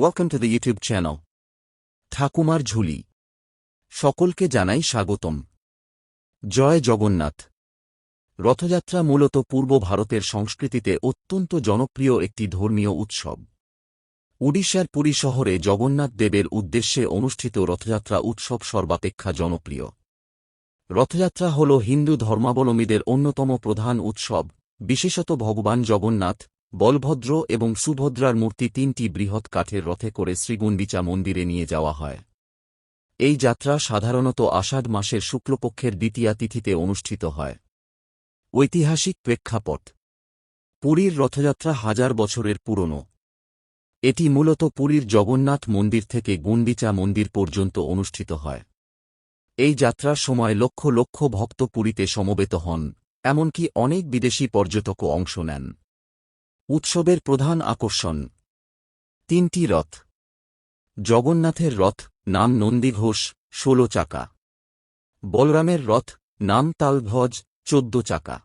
Welcome to the YouTube channel Thakumar Jhuli. সকলকে জানাই স্বাগতম। জয় জগন্নাথ। রথযাত্রা মূলত পূর্ব ভারতের সংস্কৃতিতে অত্যন্ত জনপ্রিয় একটি ধর্মীয় উৎসব। উড়িষ্যার পুরী শহরে জগন্নাথ দেবের উদ্দেশ্যে অনুষ্ঠিত রথযাত্রা উৎসব সর্বাপেক্ষা জনপ্রিয়। রথযাত্রা হল হিন্দু ধর্মাবলম্বীদের অন্যতম প্রধান উৎসব, বিশেষত ভগবান জগন্নাথ বলভদ্র এবং সুভদ্রার মূর্তি তিনটি বৃহৎ কাঠের রথে করে শ্রীগুণ্ডিচা মন্দিরে নিয়ে যাওয়া হয়। এই যাত্রা সাধারণত আষাঢ় মাসের শুক্লপক্ষের দ্বিতীয়া তিথিতে অনুষ্ঠিত হয়। ঐতিহাসিক প্রেক্ষাপট। পুরীর রথযাত্রা হাজার বছরের পুরনো। এটি মূলত পুরীর জগন্নাথ মন্দির থেকে গুণ্ডিচা মন্দির পর্যন্ত অনুষ্ঠিত হয়। এই যাত্রার সময় লক্ষ লক্ষ ভক্ত পুরীতে সমবেত হন, এমনকি অনেক বিদেশি পর্যটকও অংশ নেন। উৎসবের প্রধান আকর্ষণ। তিনটি রথ। জগন্নাথের রথ, নাম নন্দীঘোষ, ষোলো চাকা। বলরামের রথ, নাম তালভজ চোদ্দ চাকা।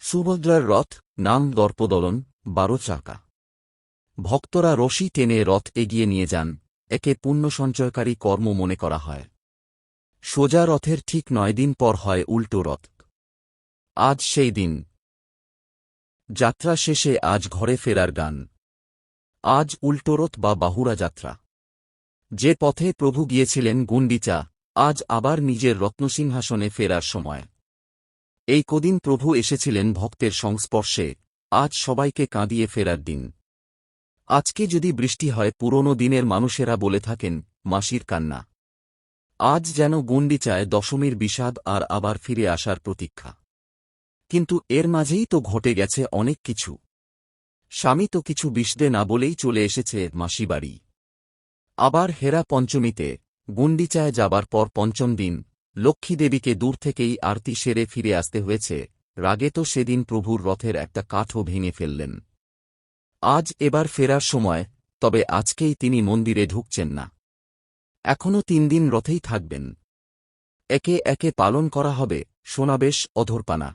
সুভদ্রার রথ, নাম দর্পদলন, বারো চাকা। ভক্তরা রশি টেনে রথ এগিয়ে নিয়ে যান, একে পুণ্য সঞ্চয়কারী কর্ম মনে করা হয়। সোজা রথের ঠিক নয় দিন পর হয় উল্টো রথ। আজ সেই দিন। যাত্রা শেষে আজ ঘরে ফেরার গান। আজ উল্টোরথ বা বাহুরা যাত্রা। যে পথে প্রভু গিয়েছিলেন গুন্ডিচা আজ আবার নিজের রত্নসিংহাসনে ফেরার সময়। এই কদিন প্রভু এসেছিলেন ভক্তের সংস্পর্শে, আজ সবাইকে কাঁদিয়ে ফেরার দিন। আজকে যদি বৃষ্টি হয়, পুরনো দিনের মানুষেরা বলে থাকেন, মাসির কান্না। আজ যেন গুন্ডিচায় দশমীর বিষাদ আর আবার ফিরে আসার প্রতীক্ষা। কিন্তু এর মাঝেই তো ঘটে গেছে অনেক কিছু। স্বামী তো কিছু বিষদে না বলেই চলে এসেছে মাসিবাড়ি আবার হেরা পঞ্চমীতে, গুন্ডিচায় যাবার পর পঞ্চম দিন, লক্ষ্মীদেবীকে দূর থেকেই আরতি সেরে ফিরে আসতে হয়েছে, রাগে তো সেদিন প্রভুর রথের একটা কাঠও ভেঙে ফেললেন। আজ এবার ফেরার সময়, তবে আজকেই তিনি মন্দিরে ঢুকছেন না। এখনও তিন দিন রথেই থাকবেন। একে একে পালন করা হবে, সোনাবেশ, অধরপানা।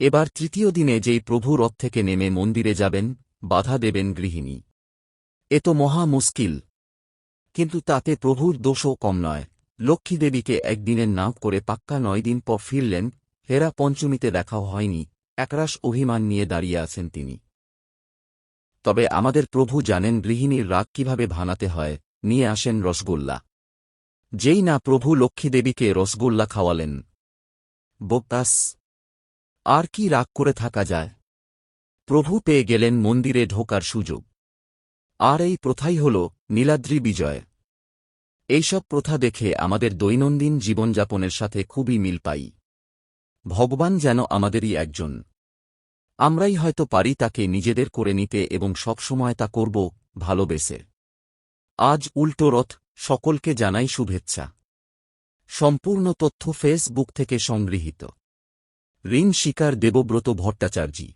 এবার তৃতীয় দিনে যেই প্রভু রথ থেকে নেমে মন্দিরে যাবেন, বাধা দেবেন গৃহিণী। এ তো মহা মুশকিল। কিন্তু তাতে প্রভুর দোষও কম নয়। লক্ষ্মীদেবীকে একদিনের নাম করে পাক্কা নয় দিন পর ফিরলেন, হেরা পঞ্চমীতে দেখাও হয়নি, একরাশ অভিমান নিয়ে দাঁড়িয়ে আছেন তিনি। তবে আমাদের প্রভু জানেন গৃহিণীর রাগ কীভাবে ভানাতে হয়, নিয়ে আসেন রসগোল্লা। যেই না প্রভু লক্ষ্মীদেবীকে রসগোল্লা খাওয়ালেন। বোপাস আর কি রাগ করে থাকা যায়? প্রভু পেয়ে গেলেন মন্দিরে ঢোকার সুযোগ। আর এই প্রথাই হল নীলাদ্রি বিজয়। এইসব প্রথা দেখে আমাদের দৈনন্দিন জীবনযাপনের সাথে খুবই মিল পাই। ভগবান যেন আমাদেরই একজন। আমরাই হয়তো পারি তাকে নিজেদের করে নিতে এবং সবসময় তা করব ভালোবেসে। আজ উল্টো রথ, সকলকে জানাই শুভেচ্ছা। সম্পূর্ণ তথ্য ফেসবুক থেকে সংগৃহীত। ঋণ শিকার দেবব্রত ভট্টাচার্যী।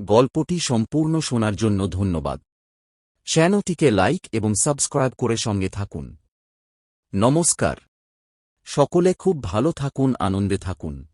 গল্পটি সম্পূর্ণ শোনার জন্য ধন্যবাদ। চ্যানেলটিকে লাইক এবং সাবস্ক্রাইব করে সঙ্গে থাকুন। নমস্কার। সকলে খুব ভালো থাকুন, আনন্দে থাকুন।